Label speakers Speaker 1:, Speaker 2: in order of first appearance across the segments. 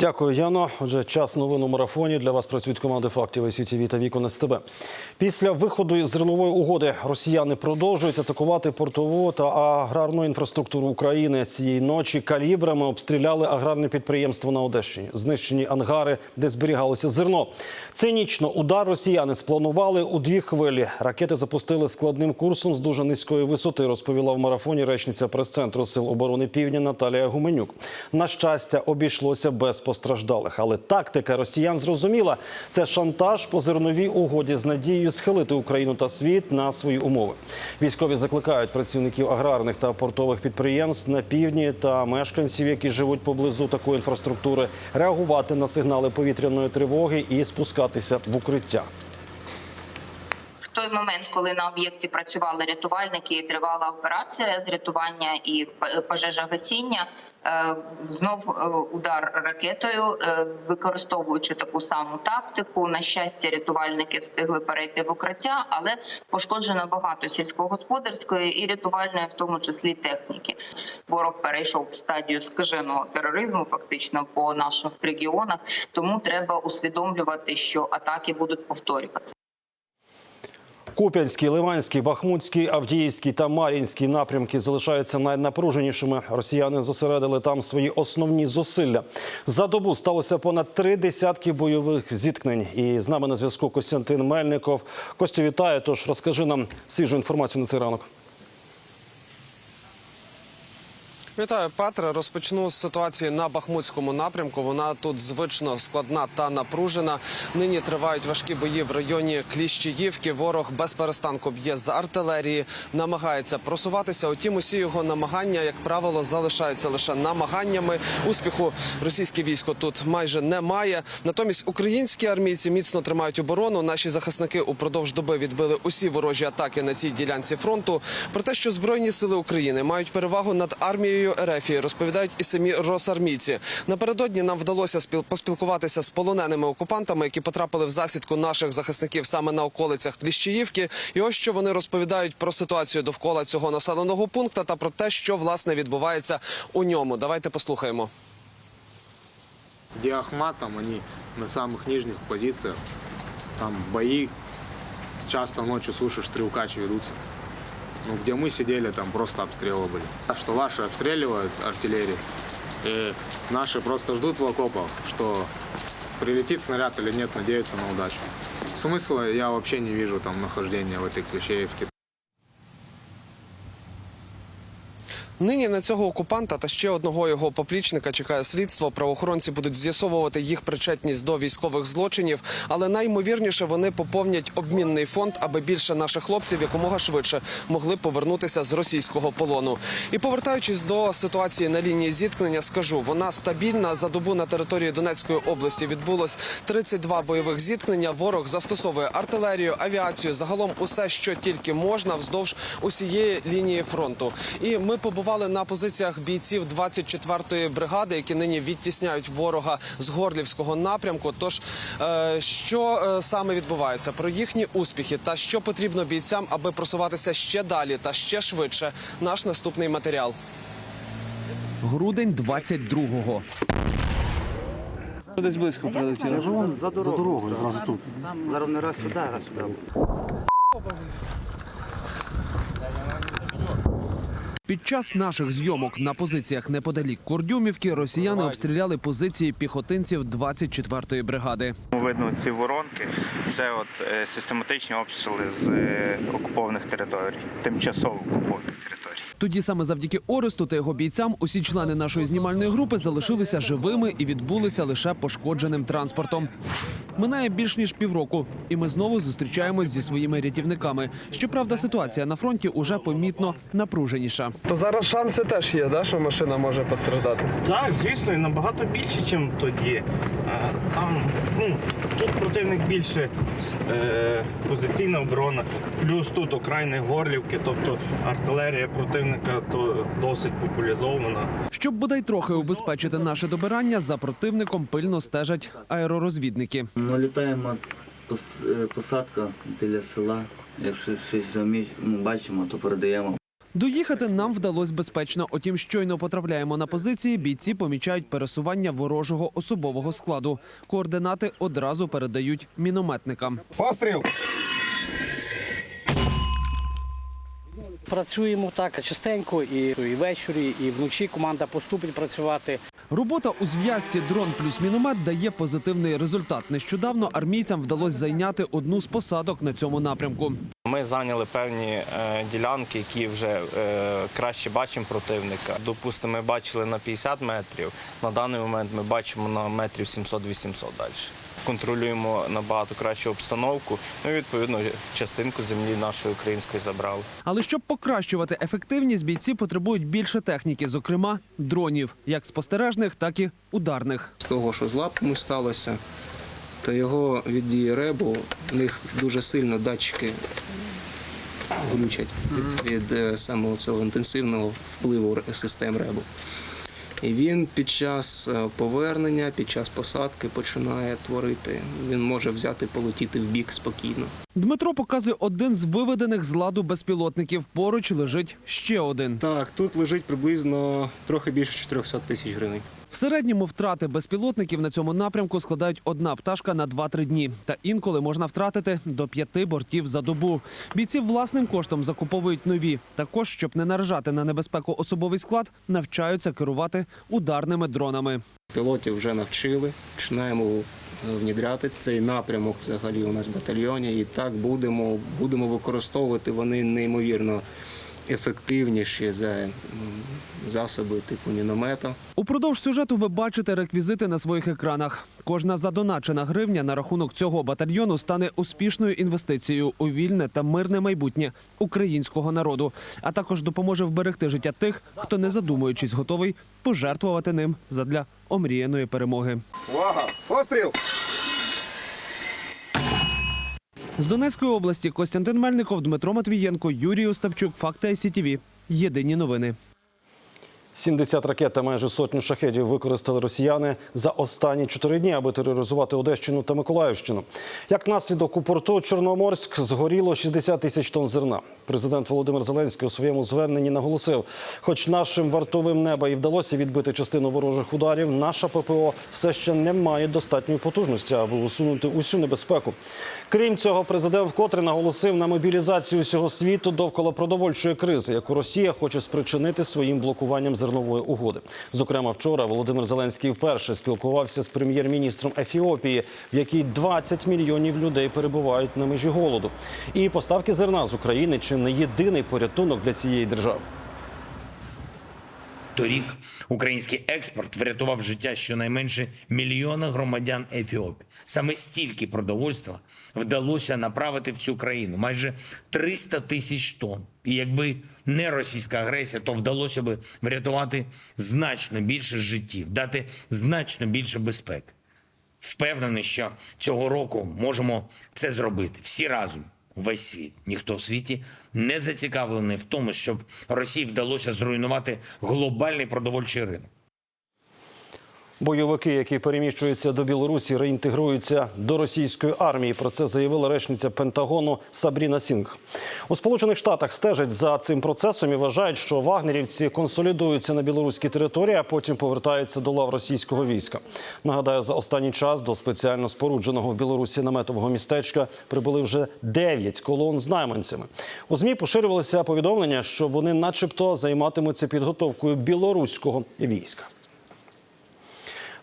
Speaker 1: Дякую, Яно. Отже, час новин у марафоні. Для вас працюють команди фактів СІТВ та Вікон СТБ. Після виходу з зернової угоди росіяни продовжують атакувати портову та аграрну інфраструктуру України. Цієї ночі калібрами обстріляли аграрне підприємство на Одещині. Знищені ангари, де зберігалося зерно. Цинічно удар росіяни спланували у дві хвилі. Ракети запустили складним курсом з дуже низької висоти. Розповіла в марафоні речниця прес-центру Сил оборони Півдня Наталія Гуменюк. На щастя, обійшлося без постраждалих. Але тактика росіян зрозуміла. Це шантаж по зерновій угоді з надією схилити Україну та світ на свої умови. Військові закликають працівників аграрних та портових підприємств на півдні та мешканців, які живуть поблизу такої інфраструктури, реагувати на сигнали повітряної тривоги і спускатися в укриття.
Speaker 2: В той момент, коли на об'єкті працювали рятувальники, і тривала операція з рятування і пожежогасіння. Е, Знов е, удар ракетою, е, використовуючи таку саму тактику. На щастя, рятувальники встигли перейти в укриття, але пошкоджено багато сільськогосподарської і рятувальної, в тому числі техніки. Ворог перейшов в стадію скаженого тероризму, фактично по наших регіонах. Тому треба усвідомлювати, що атаки будуть повторюватися.
Speaker 1: Куп'янський, Ливанський, Бахмутський, Авдіївський та Мар'їнський напрямки залишаються найнапруженішими. Росіяни зосередили там свої основні зусилля. За добу сталося понад три десятки бойових зіткнень. І з нами на зв'язку Костянтин Мельников. Костю, вітаю. Тож розкажи нам свіжу інформацію на цей ранок.
Speaker 3: Вітаю, Петре. Розпочну з ситуації на Бахмутському напрямку. Вона тут звично складна та напружена. Нині тривають важкі бої в районі Кліщіївки. Ворог без перестанку б'є з артилерії, намагається просуватися. Утім, усі його намагання, як правило, залишаються лише намаганнями. Успіху російське військо тут майже немає. Натомість українські армійці міцно тримають оборону. Наші захисники упродовж доби відбили усі ворожі атаки на цій ділянці фронту. Про те, що збройні сили України мають перевагу над армією РФ, розповідають і самі росармійці. Напередодні нам вдалося спіл- поспілкуватися з полоненими окупантами, які потрапили в засідку наших захисників саме на околицях Кліщіївки. І ось що вони розповідають про ситуацію довкола цього населеного пункту та про те, що власне відбувається у ньому. Давайте послухаємо.
Speaker 4: Где Ахмат, там они на самых нижних позициях. Там бои, с- часто ночью слышишь, стрелкачи ведутся. Ну, где мы сидели, там просто обстрелы были. А Что ваши обстреливают артиллерию, и наши просто ждут в окопах, что прилетит снаряд или нет, надеются на удачу. Смысла я вообще не вижу там нахождения в этой Клещеевке.
Speaker 3: Нині на цього окупанта та ще одного його поплічника чекає слідство. Правоохоронці будуть з'ясовувати їх причетність до військових злочинів, але наймовірніше вони поповнять обмінний фонд, аби більше наших хлопців якомога швидше могли повернутися з російського полону. І повертаючись до ситуації на лінії зіткнення, скажу, вона стабільна. За добу на території Донецької області відбулось 32 бойових зіткнення. Ворог застосовує артилерію, авіацію, загалом усе, що тільки можна, вздовж усієї лінії фронту. І ми побували на позиціях бійців 24-ї бригади, які нині відтісняють ворога з горлівського напрямку. Тож е, що е, саме відбувається про їхні успіхи та що потрібно бійцям, аби просуватися ще далі та ще швидше. Наш наступний матеріал.
Speaker 5: Грудень 22-го.
Speaker 3: Десь близько прилетіло.
Speaker 6: За дорогою, зараз тут. Зараз не раз сюди, раз сюди.
Speaker 5: Під час наших зйомок на позиціях неподалік Кордюмівки росіяни обстріляли позиції піхотинців 24-ї бригади.
Speaker 7: Видно ці воронки. Це от е, систематичні обстріли з е, окупованих територій, тимчасово окупованих.
Speaker 5: Тоді саме завдяки Оресту та його бійцям усі члени нашої знімальної групи залишилися живими і відбулися лише пошкодженим транспортом. Минає більш ніж півроку, і ми знову зустрічаємось зі своїми рятівниками. Щоправда, ситуація на фронті уже помітно напруженіша.
Speaker 3: То зараз шанси теж є, да, що машина може постраждати.
Speaker 8: Так, звісно, і набагато більше, ніж тоді. А, Там, ну, тут противник більше е, позиційна оборона, плюс тут окраїни Горлівки, тобто артилерія противника то досить популяризована.
Speaker 5: Щоб бодай трохи убезпечити наше добирання, за противником пильно стежать аеророзвідники.
Speaker 6: Ми літаємо е, посадка біля села. Якщо щось заміч, ну, бачимо, то передаємо.
Speaker 5: Доїхати нам вдалося безпечно. Утім, щойно потрапляємо на позиції. Бійці помічають пересування ворожого особового складу. Координати одразу передають мінометникам. Постріл.
Speaker 9: Працюємо так частенько і, і ввечері, і вночі команда поступить працювати.
Speaker 5: Робота у зв'язці дрон плюс міномет дає позитивний результат. Нещодавно армійцям вдалося зайняти одну з посадок на цьому напрямку.
Speaker 7: Ми зайняли певні е, ділянки, які вже е, краще бачимо противника. Допустимо, ми бачили на 50 метрів. На даний момент ми бачимо на метрів 700-800 далі. Контролюємо набагато кращу обстановку. Ну і відповідно частинку землі нашої української забрали.
Speaker 5: Але щоб покращувати ефективність, бійці потребують більше техніки, зокрема дронів, як спостережних, так і ударних.
Speaker 4: З того, що з лапами сталося, то його від дії ребу, в них дуже сильно датчики глючать від, від е, самого цього інтенсивного впливу систем ребу. І він під час е, повернення, під час посадки починає творити. Він може взяти полетіти в бік спокійно.
Speaker 5: Дмитро показує один з виведених з ладу безпілотників. Поруч лежить ще один.
Speaker 4: Так, тут лежить приблизно трохи більше 400 тисяч гривень.
Speaker 5: В середньому втрати безпілотників на цьому напрямку складають одна пташка на 2-3 дні. Та інколи можна втратити до п'яти бортів за добу. Бійці власним коштом закуповують нові. Також, щоб не наражати на небезпеку особовий склад, навчаються керувати ударними дронами.
Speaker 4: Пілотів вже навчили, починаємо е, внідряти цей напрямок взагалі у нас в батальйоні. І так будемо, будемо використовувати вони неймовірно ефективніші за засоби типу міномета.
Speaker 5: Упродовж сюжету ви бачите реквізити на своїх екранах. Кожна задоначена гривня на рахунок цього батальйону стане успішною інвестицією у вільне та мирне майбутнє українського народу, а також допоможе вберегти життя тих, хто не задумуючись готовий пожертвувати ним задля омріяної перемоги.
Speaker 10: Увага! Постріл!
Speaker 5: З Донецької області Костянтин Мельников, Дмитро Матвієнко, Юрій Остапчук. Факти СІТІВІ. Єдині новини.
Speaker 1: 70 ракет та майже сотню шахедів використали росіяни за останні чотири дні, аби тероризувати Одещину та Миколаївщину. Як наслідок у порту Чорноморськ згоріло 60 тисяч тонн зерна. Президент Володимир Зеленський у своєму зверненні наголосив: хоч нашим вартовим неба і вдалося відбити частину ворожих ударів, наша ППО все ще не має достатньої потужності, аби усунути усю небезпеку. Крім цього, президент вкотре наголосив на мобілізацію всього світу довкола продовольчої кризи, яку Росія хоче спричинити своїм блокуванням зернової угоди. Зокрема, вчора Володимир Зеленський вперше спілкувався з прем'єр-міністром Ефіопії, в якій 20 мільйонів людей перебувають на межі голоду. І поставки зерна з України чи не єдиний порятунок для цієї держави.
Speaker 11: Торік український експорт врятував життя щонайменше мільйона громадян Ефіопії. Саме стільки продовольства вдалося направити в цю країну майже 300 тисяч тонн. І якби не російська агресія, то вдалося би врятувати значно більше життів, дати значно більше безпеки. Впевнений, що цього року можемо це зробити всі разом, весь світ. Ніхто в світі не зацікавлений в тому, щоб Росії вдалося зруйнувати глобальний продовольчий ринок.
Speaker 1: Бойовики, які переміщуються до Білорусі, реінтегруються до російської армії. Про це заявила речниця Пентагону Сабріна Сінг. У Сполучених Штатах стежать за цим процесом і вважають, що вагнерівці консолідуються на білоруській території, а потім повертаються до лав російського війська. Нагадаю, за останній час до спеціально спорудженого в Білорусі наметового містечка прибули вже 9 колон з найманцями. У змі поширювалися повідомлення, що вони, начебто, займатимуться підготовкою білоруського війська.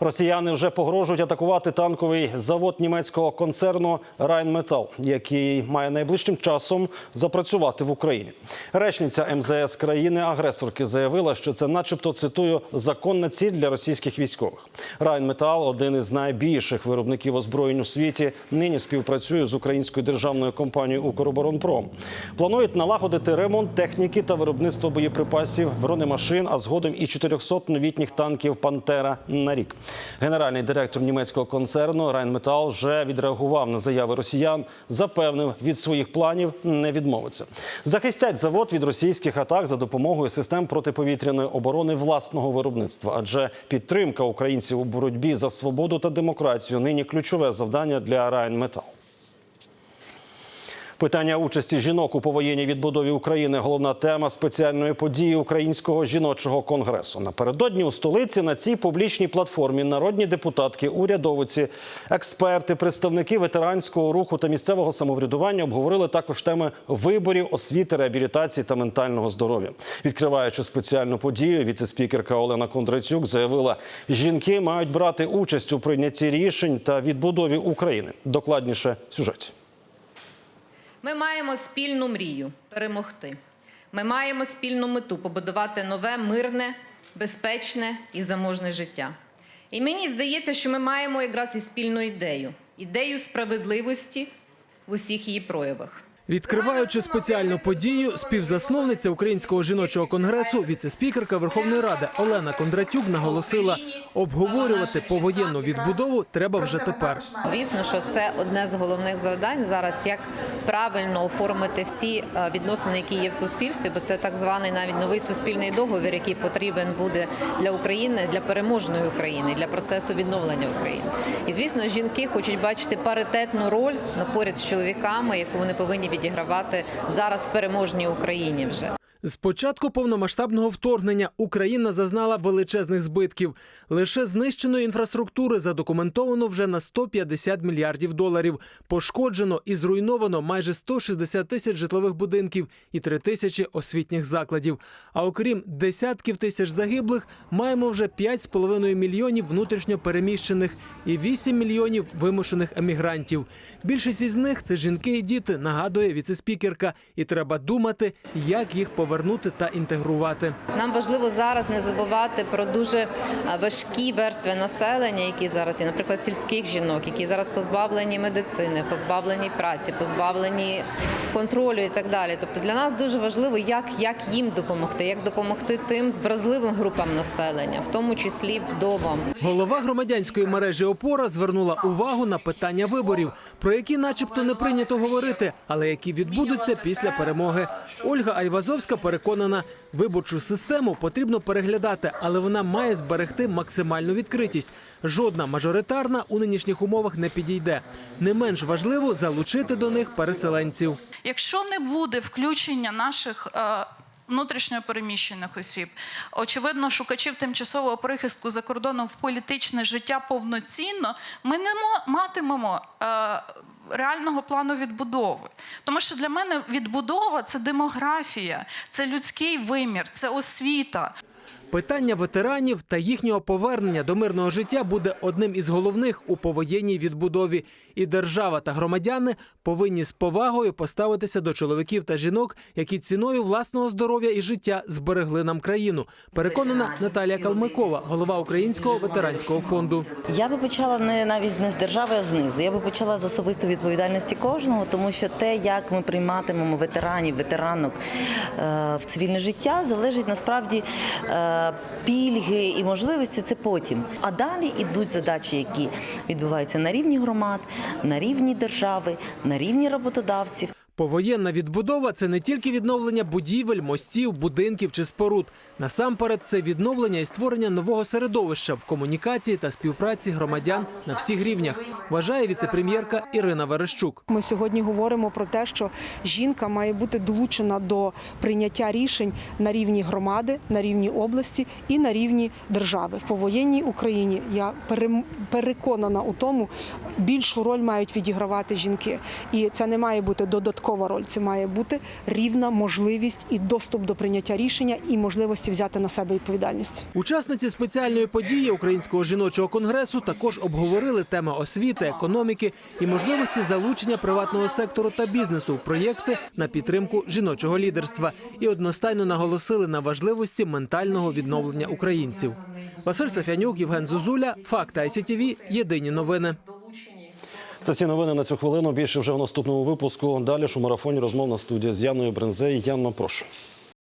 Speaker 1: Росіяни вже погрожують атакувати танковий завод німецького концерну Райнметал, який має найближчим часом запрацювати в Україні. Речниця МЗС країни-агресорки заявила, що це, начебто, цитую, законна ціль для російських військових. Райнметал, один із найбільших виробників озброєнь у світі, нині співпрацює з українською державною компанією Укроборонпром. Планують налагодити ремонт техніки та виробництво боєприпасів, бронемашин, а згодом і 400 новітніх танків Пантера на рік. Генеральний директор німецького концерну Райнметал вже відреагував на заяви росіян, запевнив, від своїх планів не відмовиться. Захистять завод від російських атак за допомогою систем протиповітряної оборони власного виробництва, адже підтримка українців у боротьбі за свободу та демократію нині ключове завдання для Райнметал. Питання участі жінок у повоєнній відбудові України головна тема спеціальної події Українського жіночого конгресу. Напередодні у столиці на цій публічній платформі народні депутатки, урядовиці, експерти, представники ветеранського руху та місцевого самоврядування обговорили також теми виборів, освіти, реабілітації та ментального здоров'я. Відкриваючи спеціальну подію, віцеспікерка Олена Кондратюк заявила, жінки мають брати участь у прийнятті рішень та відбудові України. Докладніше в сюжеті.
Speaker 12: Ми маємо спільну мрію перемогти. Ми маємо спільну мету побудувати нове, мирне, безпечне і заможне життя. І мені здається, що ми маємо якраз і спільну ідею ідею справедливості в усіх її проявах.
Speaker 13: Відкриваючи спеціальну подію, співзасновниця Українського жіночого конгресу, віцеспікерка Верховної Ради Олена Кондратюк наголосила, обговорювати повоєнну відбудову треба вже тепер.
Speaker 12: Звісно, що це одне з головних завдань зараз, як правильно оформити всі е, відносини, які є в суспільстві, бо це так званий навіть новий суспільний договір, який потрібен буде для України, для переможної України, для процесу відновлення України. І звісно, жінки хочуть бачити паритетну роль на поряд з чоловіками, яку вони повинні відігравати зараз в переможній Україні вже.
Speaker 13: З початку повномасштабного вторгнення Україна зазнала величезних збитків. Лише знищеної інфраструктури задокументовано вже на 150 мільярдів доларів. Пошкоджено і зруйновано майже 160 тисяч житлових будинків і 3 тисячі освітніх закладів. А окрім десятків тисяч загиблих, маємо вже 5,5 мільйонів внутрішньо переміщених і 8 мільйонів вимушених емігрантів. Більшість із них це жінки і діти, нагадує віцеспікерка. І треба думати, як їх повернути та інтегрувати.
Speaker 12: Нам важливо зараз не забувати про дуже е, важкі верстви населення, які зараз є, наприклад, сільських жінок, які зараз позбавлені медицини, позбавлені праці, позбавлені контролю і так далі. Тобто для нас дуже важливо, як, як їм допомогти, як допомогти тим вразливим групам населення, в тому числі вдовам.
Speaker 13: Голова громадянської мережі Опора звернула увагу на питання виборів, про які, начебто, не прийнято говорити, але які відбудуться після перемоги. Ольга Айвазовська переконана, виборчу систему потрібно переглядати, але вона має зберегти максимальну відкритість. Жодна мажоритарна у нинішніх умовах не підійде. Не менш важливо залучити до них переселенців.
Speaker 14: Якщо не буде включення наших е, внутрішньо переміщених осіб, очевидно, шукачів тимчасового прихистку за кордоном в політичне життя повноцінно, ми не матимемо. е, Реального плану відбудови, тому що для мене відбудова це демографія, це людський вимір, це освіта.
Speaker 13: Питання ветеранів та їхнього повернення до мирного життя буде одним із головних у повоєнній відбудові. І держава та громадяни повинні з повагою поставитися до чоловіків та жінок, які ціною власного здоров'я і життя зберегли нам країну. Переконана Наталія Калмикова, голова Українського ветеранського фонду.
Speaker 15: Я би почала не навіть не з держави, а знизу. Я би почала з особистої відповідальності кожного, тому що те, як ми прийматимемо ветеранів, ветеранок е, в цивільне життя, залежить насправді е, пільги і можливості. Це потім. А далі йдуть задачі, які відбуваються на рівні громад, на рівні держави, на рівні роботодавців.
Speaker 13: Повоєнна відбудова це не тільки відновлення будівель, мостів, будинків чи споруд. Насамперед, це відновлення і створення нового середовища в комунікації та співпраці громадян на всіх рівнях. Вважає віцепрем'єрка Ірина Верещук.
Speaker 16: Ми сьогодні говоримо про те, що жінка має бути долучена до прийняття рішень на рівні громади, на рівні області і на рівні держави. В повоєнній Україні я переконана у тому, більшу роль мають відігравати жінки, і це не має бути додатково. Додаткова роль. Це має бути рівна можливість і доступ до прийняття рішення і можливості взяти на себе відповідальність.
Speaker 13: Учасниці спеціальної події Українського жіночого конгресу також обговорили теми освіти, економіки і можливості залучення приватного сектору та бізнесу в проєкти на підтримку жіночого лідерства і одностайно наголосили на важливості ментального відновлення українців. Василь Сафянюк, Євген Зозуля, Факти ICTV, Єдині новини.
Speaker 1: Це всі новини на цю хвилину. Більше вже в наступному випуску. Далі ж у марафоні розмовна студія з Яною Брензей. Яно, прошу.